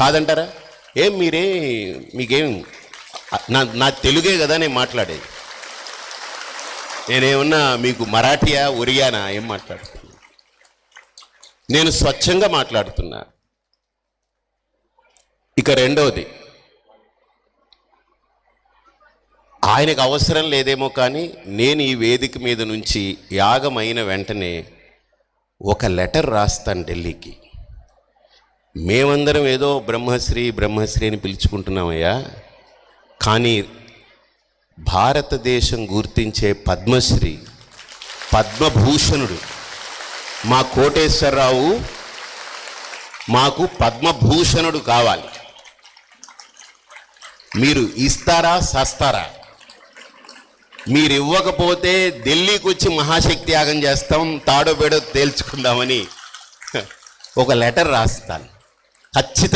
కాదంటారా? ఏం మీరే మీకేం నా నా తెలుగే కదా నేను మాట్లాడేది. నేనేమన్నా మీకు మరాఠియా ఒరియానా ఏం మాట్లాడుతున్నా? నేను స్వచ్ఛంగా మాట్లాడుతున్నా. ఇక రెండవది ఆయనకు అవసరం లేదేమో కానీ నేను ఈ వేదిక మీద నుంచి యాగమైన వెంటనే ఒక లెటర్ రాస్తాను ఢిల్లీకి. మేమందరం ఏదో బ్రహ్మశ్రీ బ్రహ్మశ్రీ అని పిలుచుకుంటున్నామయ్యా. కానీ భారతదేశం గుర్తించే పద్మశ్రీ పద్మభూషణుడు మా కోటేశ్వరరావు మాకు పద్మభూషణుడు కావాలి. మీరు ఇస్తారా సస్తారా? మీరు ఇవ్వకపోతే ఢిల్లీకి వచ్చి మహాశక్తి యాగం చేస్తాం తాడోబేడో తేల్చుకుందామని ఒక లెటర్ రాస్తాను. ఖచ్చితంగా